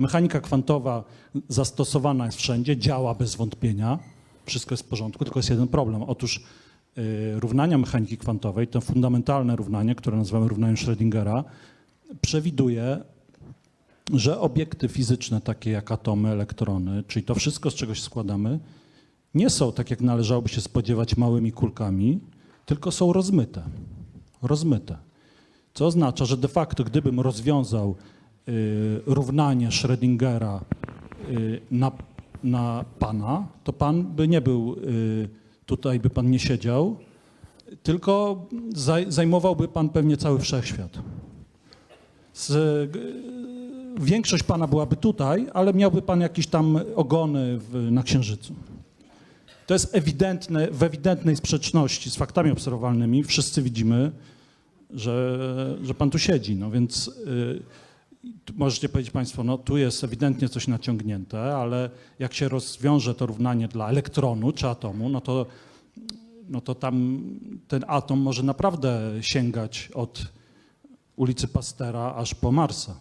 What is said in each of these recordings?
Mechanika kwantowa zastosowana jest wszędzie, działa bez wątpienia, wszystko jest w porządku, tylko jest jeden problem. Otóż y, równania mechaniki kwantowej, to fundamentalne równanie, które nazywamy równaniem Schrödingera, przewiduje, że obiekty fizyczne, takie jak atomy, elektrony, czyli to wszystko, z czegoś składamy, nie są, tak jak należałoby się spodziewać, małymi kulkami, tylko są rozmyte. Rozmyte. Co oznacza, że de facto, gdybym rozwiązał równanie Schrödingera y, na, na pana, to pan by nie był, y, tutaj by pan nie siedział, tylko zaj, zajmowałby pan pewnie cały wszechświat. Z, większość pana byłaby tutaj, ale miałby pan jakieś tam ogony w, na Księżycu. To jest ewidentne, w ewidentnej sprzeczności z faktami obserwowalnymi. Wszyscy widzimy, że, że pan tu siedzi. No więc y, tu możecie powiedzieć państwo, no tu jest ewidentnie coś naciągnięte, ale jak się rozwiąże to równanie dla elektronu czy atomu, no to, no to tam ten atom może naprawdę sięgać od ulicy Pastera aż po Marsa.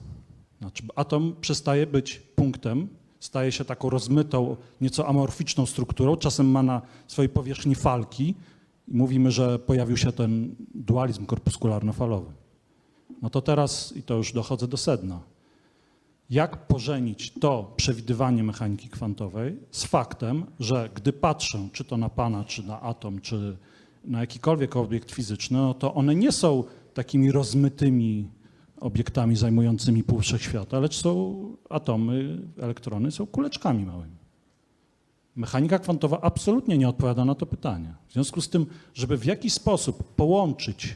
Znaczy, atom przestaje być punktem, staje się taką rozmytą, nieco amorficzną strukturą, czasem ma na swojej powierzchni falki i mówimy, że pojawił się ten dualizm korpuskularno-falowy. No to teraz, i to już dochodzę do sedna, jak pożenić to przewidywanie mechaniki kwantowej z faktem, że gdy patrzę czy to na pana, czy na atom, czy na jakikolwiek obiekt fizyczny, no to one nie są takimi rozmytymi obiektami zajmującymi pół wszechświata, lecz są atomy, elektrony, są kuleczkami małymi. Mechanika kwantowa absolutnie nie odpowiada na to pytanie. W związku z tym, żeby w jakiś sposób połączyć,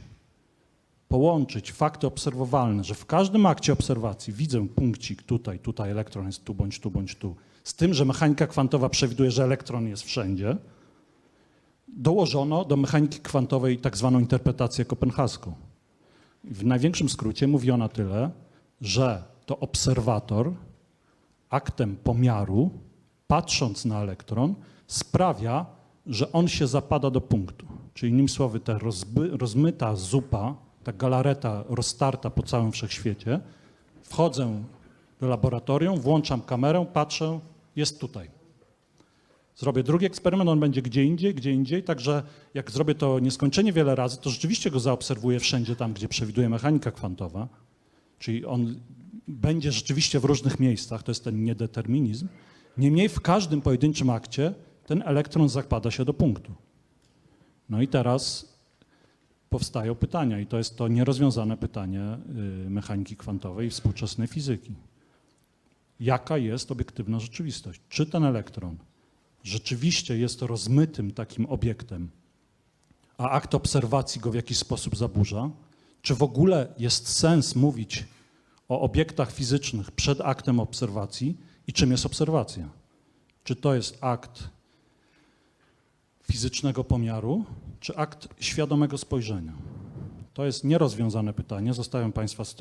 połączyć fakty obserwowalne, że w każdym akcie obserwacji widzę punkcik tutaj, tutaj elektron jest tu bądź tu bądź tu, z tym, że mechanika kwantowa przewiduje, że elektron jest wszędzie, dołożono do mechaniki kwantowej tak zwaną interpretację kopenhaską. W największym skrócie mówi ona tyle, że to obserwator aktem pomiaru, patrząc na elektron, sprawia, że on się zapada do punktu. Czyli innymi słowy, ta rozby, rozmyta zupa, ta galareta roztarta po całym wszechświecie, wchodzę do laboratorium, włączam kamerę, patrzę, jest tutaj. Zrobię drugi eksperyment, on będzie gdzie indziej, gdzie indziej, także jak zrobię to nieskończenie wiele razy, to rzeczywiście go zaobserwuję wszędzie tam, gdzie przewiduje mechanika kwantowa, czyli on będzie rzeczywiście w różnych miejscach, to jest ten niedeterminizm. Niemniej w każdym pojedynczym akcie ten elektron zakłada się do punktu. No i teraz powstają pytania i to jest to nierozwiązane pytanie y, mechaniki kwantowej i współczesnej fizyki. Jaka jest obiektywna rzeczywistość? Czy ten elektron rzeczywiście jest rozmytym takim obiektem, a akt obserwacji go w jakiś sposób zaburza? Czy w ogóle jest sens mówić o obiektach fizycznych przed aktem obserwacji i czym jest obserwacja? Czy to jest akt fizycznego pomiaru, czy akt świadomego spojrzenia? To jest nierozwiązane pytanie. Zostawiam Państwa z tym.